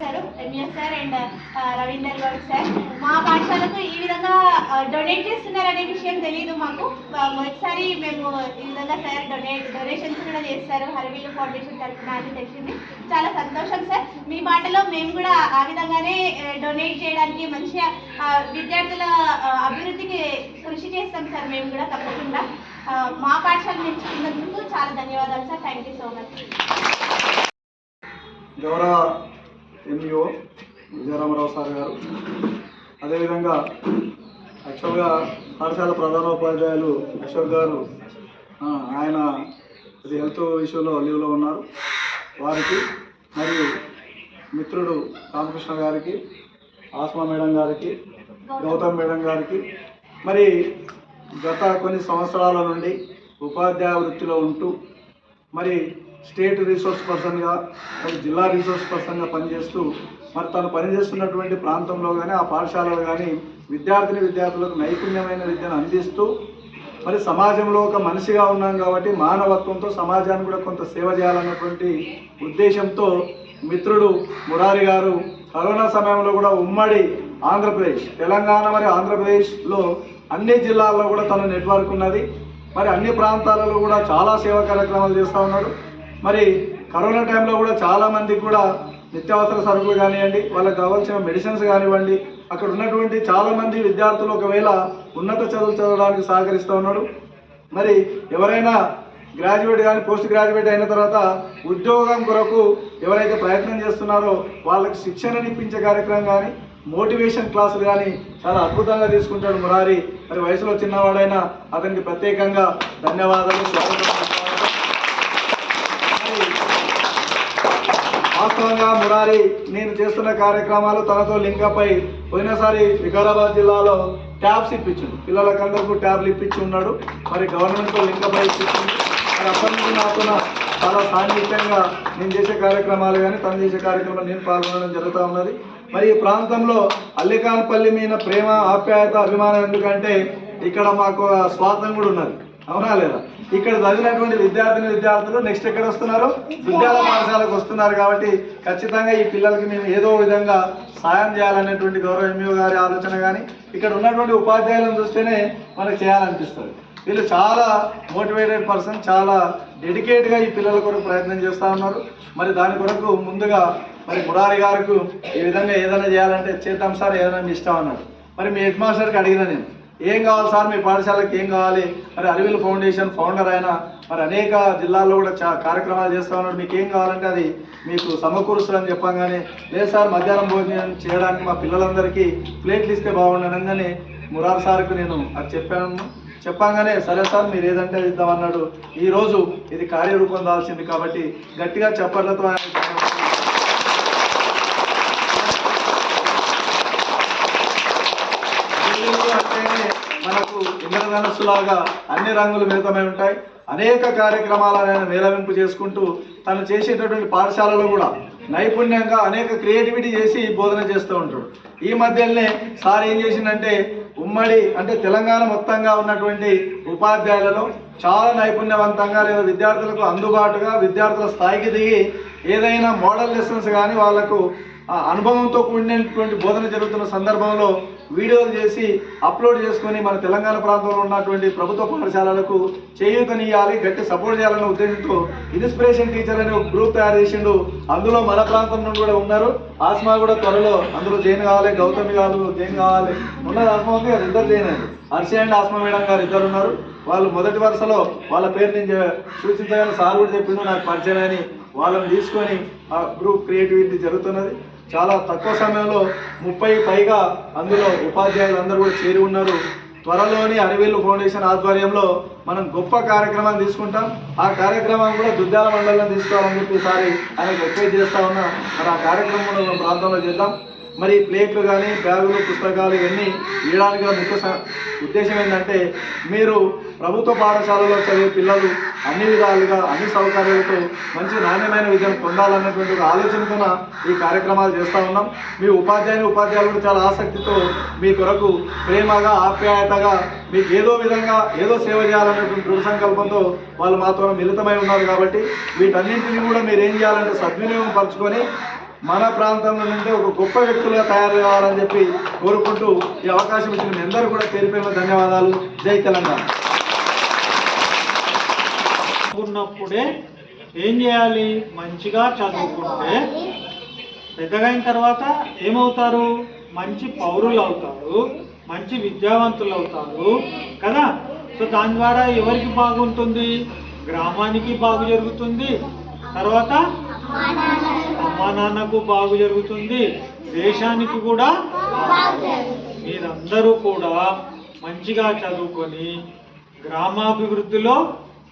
Sir MS sir and Ravinder Goud sir. మా పాఠశాలకు ఈ విధంగా డొనేట్ చేస్తున్నారనే విషయం తెలియదు మాకు. మొదటిసారి మేము ఈ విధంగా సార్ డొనేట్ డొనేషన్స్ కూడా చేస్తారు. హరివీలు ఫౌండేషన్ తరఫున అని తెలిసింది. చాలా సంతోషం సార్. మీ పాటలో మేము కూడా ఆ విధంగానే డొనేట్ చేయడానికి మంచిగా విద్యార్థుల అభివృద్ధికి కృషి చేస్తాం సార్ మేము కూడా తప్పకుండా. మా పాఠశాల నేర్చుకున్నందుకు చాలా ధన్యవాదాలు sir. Thank you so much గౌరవ ఎంఈఓ విజయరామరావు సార్ గారు. అదేవిధంగా యాక్చువల్గా పాఠశాల ప్రధానోపాధ్యాయులు అశోక్ గారు ఆయన ఇది హెల్త్ ఇష్యూలో లీవ్లో ఉన్నారు. వారికి మరియు మిత్రుడు రామకృష్ణ గారికి ఆస్మా మేడం గారికి గౌతమ్ మేడం గారికి మరి గత కొన్ని సంవత్సరాల నుండి ఉపాధ్యాయ వృత్తిలో ఉంటూ మరి స్టేట్ రిసోర్స్ పర్సన్గా మరి జిల్లా రిసోర్స్ పర్సన్గా పనిచేస్తూ మరి తను పనిచేస్తున్నటువంటి ప్రాంతంలో కానీ ఆ పాఠశాలలో కానీ విద్యార్థిని విద్యార్థులకు నైపుణ్యమైన విద్యను అందిస్తూ మరి సమాజంలో ఒక మనిషిగా ఉన్నాం కాబట్టి మానవత్వంతో సమాజాన్ని కూడా కొంత సేవ చేయాలన్నటువంటి ఉద్దేశంతో మిత్రుడు మురారి గారు కరోనా సమయంలో కూడా ఉమ్మడి ఆంధ్రప్రదేశ్ తెలంగాణ మరి ఆంధ్రప్రదేశ్లో అన్ని జిల్లాల్లో కూడా తన నెట్వర్క్ ఉన్నది. మరి అన్ని ప్రాంతాలలో కూడా చాలా సేవా కార్యక్రమాలు చేస్తూ ఉన్నాడు. మరి కరోనా టైంలో కూడా చాలామందికి కూడా నిత్యావసర సరుకులు కానివ్వండి వాళ్ళకి కావాల్సిన మెడిసిన్స్ కానివ్వండి అక్కడ ఉన్నటువంటి చాలా మంది విద్యార్థులు ఒకవేళ ఉన్నత చదువులు చదవడానికి సహకరిస్తూ ఉన్నాడు. మరి ఎవరైనా గ్రాడ్యుయేట్ కానీ పోస్ట్ గ్రాడ్యుయేట్ అయిన తర్వాత ఉద్యోగం కొరకు ఎవరైతే ప్రయత్నం చేస్తున్నారో వాళ్ళకి శిక్షణ ఇప్పించే కార్యక్రమం కానీ మోటివేషన్ క్లాసులు కానీ చాలా అద్భుతంగా తీసుకుంటాడు మురారి. మరి వయసులో చిన్నవాడైనా అతనికి ప్రత్యేకంగా ధన్యవాదాలు స్వాగతం. వాస్తవంగా మురారి నేను చేస్తున్న కార్యక్రమాలు తనతో లింక్ అయి పోయినసారి వికారాబాద్ జిల్లాలో ట్యాబ్స్ ఇప్పించింది పిల్లలకందరికీ ట్యాబ్లు ఇప్పించి ఉన్నాడు. మరి గవర్నమెంట్తో లింక్ అయి ఇప్పించింది మరి అప్పటి నుంచి నాకు చాలా సాన్నిహిత్యంగా నేను చేసే కార్యక్రమాలు కానీ తను చేసే కార్యక్రమాలు నేను పాల్గొనడం జరుగుతూ ఉన్నది. మరి ఈ ప్రాంతంలో అల్లికాన్పల్లి మీద ప్రేమ ఆప్యాయత అభిమానం ఎందుకంటే ఇక్కడ మాకు ఆ స్వార్థం కూడా ఉన్నది. అవునా లేదా? ఇక్కడ చదివినటువంటి విద్యార్థిని విద్యార్థులు నెక్స్ట్ ఎక్కడ వస్తున్నారు? విద్యాల పాఠశాలకు వస్తున్నారు కాబట్టి ఖచ్చితంగా ఈ పిల్లలకి మేము ఏదో విధంగా సాయం చేయాలనేటువంటి గౌరవ ఎంఈఓ గారి ఆలోచన కానీ ఇక్కడ ఉన్నటువంటి ఉపాధ్యాయులను చూస్తేనే మనకు చేయాలనిపిస్తుంది. వీళ్ళు చాలా మోటివేటెడ్ పర్సన్ చాలా డెడికేట్గా ఈ పిల్లల కొరకు ప్రయత్నం చేస్తూ ఉన్నారు. మరి దాని కొరకు ముందుగా మరి మురారి గారికి ఈ విధంగా ఏదైనా చేయాలంటే చేద్దాం సార్ ఏదైనా మీ ఇష్టం అన్నాడు. మరి మీ హెడ్ మాస్టర్కి అడిగిన నేను. ఏం కావాలి సార్? మీ పాఠశాలకు ఏం కావాలి? మరి అరవిల్ ఫౌండేషన్ ఫౌండర్ అయినా మరి అనేక జిల్లాల్లో కూడా చా కార్యక్రమాలు చేస్తా ఉన్నాడు. మీకు ఏం కావాలంటే అది మీకు సమకూరుస్తారని చెప్పంగానే లేదు సార్ మధ్యాహ్నం భోజనం చేయడానికి మా పిల్లలందరికీ ప్లేట్లు ఇస్తే బాగుండనగానే మురార్ సార్కు నేను అది చెప్పాను. చెప్పంగానే సరే సార్ మీరు ఏదంటే ఇద్దామన్నాడు ఈరోజు ఇది కార్యరూపం దాల్సింది కాబట్టి గట్టిగా చెప్పట్లతో మనకు ఇంద్రధనస్సులాగా అన్ని రంగులు మిళితమై ఉంటాయి. అనేక కార్యక్రమాలను మేళవింపు చేసుకుంటూ తను చేసేటటువంటి పాఠశాలలో కూడా నైపుణ్యంగా అనేక క్రియేటివిటీ చేసి బోధన చేస్తూ ఉంటాడు. ఈ మధ్యనే సార్ ఏం చేసిందంటే ఉమ్మడి అంటే తెలంగాణ మొత్తంగా ఉన్నటువంటి ఉపాధ్యాయులలో చాలా నైపుణ్యవంతంగా లేదా విద్యార్థులకు అందుబాటుగా విద్యార్థుల స్థాయికి దిగి ఏదైనా మోడల్ లెసన్స్ కానీ వాళ్ళకు అనుభవంతో కూడినటువంటి బోధన జరుగుతున్న సందర్భంలో వీడియోలు చేసి అప్లోడ్ చేసుకొని మన తెలంగాణ ప్రాంతంలో ఉన్నటువంటి ప్రభుత్వ పాఠశాలలకు చేయూతనియాలి గట్టి సపోర్ట్ చేయాలనే ఉద్దేశంతో ఇన్స్పిరేషన్ టీచర్ అనే ఒక గ్రూప్ తయారు చేసిండు. అందులో మన ప్రాంతం నుండి కూడా ఉన్నారు. ఆస్మా కూడా త్వరలో అందులో జైన్ కావాలి. గౌతమి కాదు జైన్ కావాలి. ఉన్నది ఆస్మా ఉంది అది ఇద్దరు జైన్ అండి హర్ష అండ్ ఆస్మా మేడం గారు ఇద్దరు ఉన్నారు. వాళ్ళు మొదటి వరుసలో వాళ్ళ పేరు నేను సూచించగానే సార్ కూడా చెప్పిండు నాకు పరిచయం అని వాళ్ళని తీసుకొని ఆ గ్రూప్ క్రియేటివిటీ జరుగుతున్నది. చాలా తక్కువ సమయంలో ముప్పై పైగా అందులో ఉపాధ్యాయులు అందరూ కూడా చేరి ఉన్నారు. త్వరలోని అరవిల్లు ఫౌండేషన్ ఆధ్వర్యంలో మనం గొప్ప కార్యక్రమాన్ని తీసుకుంటాం. ఆ కార్యక్రమం కూడా దుద్దాల మండలంలో తీసుకోవాలని చెప్పి ఈసారి ఆయన రిక్వెస్ట్ చేస్తా ఉన్నా. మరి ఆ కార్యక్రమం మన ప్రాంతంలో చేద్దాం. మరి ప్లేట్లు కానీ బ్యాగులు పుస్తకాలు ఇవన్నీ ఇవ్వడానికి గల ముఖ్య ఉద్దేశం ఏంటంటే మీరు ప్రభుత్వ పాఠశాలలో చదివే పిల్లలు అన్ని విధాలుగా అన్ని సౌకర్యాలతో మంచి నాణ్యమైన విద్యను పొందాలన్నటువంటి ఒక ఆలోచనతో ఈ కార్యక్రమాలు చేస్తూ ఉన్నాం. మీ ఉపాధ్యాయులు ఉపాధ్యాయులు కూడా చాలా ఆసక్తితో మీ కొరకు ప్రేమగా ఆప్యాయతగా మీకు ఏదో విధంగా ఏదో సేవ చేయాలనేటువంటి దృఢ సంకల్పంతో వాళ్ళు మాతో మిళితమై ఉన్నారు కాబట్టి వీటన్నింటినీ కూడా మీరు ఏం చేయాలంటే సద్వినియోగం పరచుకొని మన ప్రాంతంలో నుండి ఒక గొప్ప వ్యక్తులుగా తయారు కావాలని చెప్పి కోరుకుంటూ ఈ అవకాశం ఇచ్చిన మీ అందరూ కూడా పేరు ధన్యవాదాలు. జై తెలంగాణ. ఉన్నప్పుడే ఏం చేయాలి? మంచిగా చదువుకుంటే పెద్దగైన తర్వాత ఏమవుతారు? మంచి పౌరులు అవుతారు మంచి విద్యావంతులు అవుతారు కదా? సో దాని ద్వారా ఎవరికి బాగుంటుంది? గ్రామానికి బాగు జరుగుతుంది. తర్వాత? అమ్మా నాన్నకు బాగు జరుగుతుంది. దేశానికి కూడా మీరందరూ కూడా మంచిగా చదువుకొని గ్రామాభివృద్ధిలో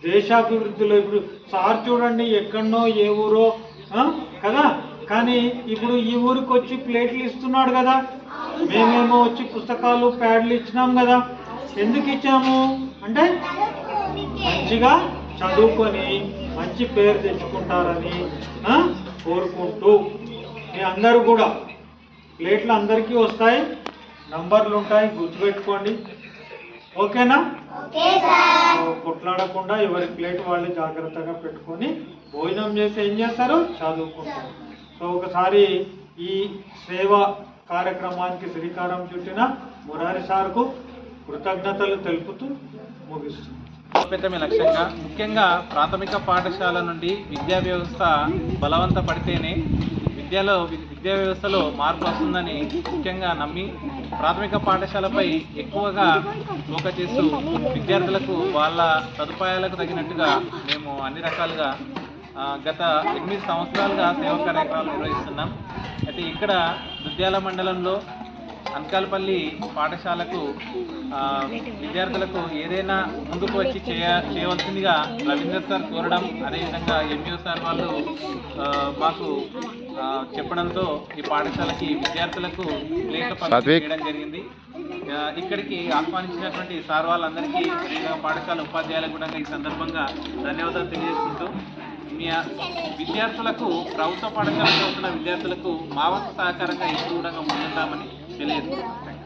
దేశాభివృద్ధిలో ఇప్పుడు సార్ చూడండి ఎక్కడనో ఏ ఊరో కదా? కానీ ఇప్పుడు ఈ ఊరికి వచ్చి ప్లేట్లు ఇస్తున్నాడు కదా? మేమేమో వచ్చి పుస్తకాలు ప్యాడ్లు ఇచ్చినాం కదా? ఎందుకు ఇచ్చాము? అంటే మంచిగా చదువుకొని మంచి పేరు తెచ్చుకుంటారని కోరుకుంటూ మీ అందరూ కూడా ప్లేట్లు అందరికీ వస్తాయి నంబర్లు ఉంటాయి గుర్తుపెట్టుకోండి. ఓకేనా? కొట్లాడకుండా ఎవరి ప్లేట్ వాళ్ళు జాగ్రత్తగా పెట్టుకొని భోజనం చేసి ఏం చేస్తారు? చదువుకుంటారు. సో ఒకసారి ఈ సేవ కార్యక్రమానికి శ్రీకారం చుట్టిన మురారి సార్కు కృతజ్ఞతలు తెలుపుతూ ముగిస్తుంది బలోపేతమే లక్ష్యంగా. ముఖ్యంగా ప్రాథమిక పాఠశాల నుండి విద్యా వ్యవస్థ బలవంత పడితేనే విద్యలో విద్యా వ్యవస్థలో మార్పు వస్తుందని ముఖ్యంగా నమ్మి ప్రాథమిక పాఠశాలపై ఎక్కువగా ఫోకస్ చేస్తూ విద్యార్థులకు వాళ్ళ సదుపాయాలకు తగినట్టుగా మేము అన్ని రకాలుగా గత ఎనిమిది సంవత్సరాలుగా సేవా కార్యక్రమాలు నిర్వహిస్తున్నాం. అయితే ఇక్కడ దుద్యాల మండలంలో అనకాలపల్లి పాఠశాలకు విద్యార్థులకు ఏదైనా ముందుకు వచ్చి చేయ చేయవలసిందిగా రవీంద్ర సార్ కోరడం అదేవిధంగా ఎంఈఓ సార్ వాళ్ళు మాకు చెప్పడంతో ఈ పాఠశాలకి విద్యార్థులకు పంపిణీ చేయడం జరిగింది. ఇక్కడికి ఆహ్వానించినటువంటి సార్ వాళ్ళందరికీ పాఠశాల ఉపాధ్యాయులకు కూడా ఈ సందర్భంగా ధన్యవాదాలు తెలియజేసుకుంటూ విద్యార్థులకు ప్రభుత్వ పాఠశాల చదువుతున్న విద్యార్థులకు మా వంతు సహకారంగా ఎప్పుడు కూడా ముందుంటామని Pilih.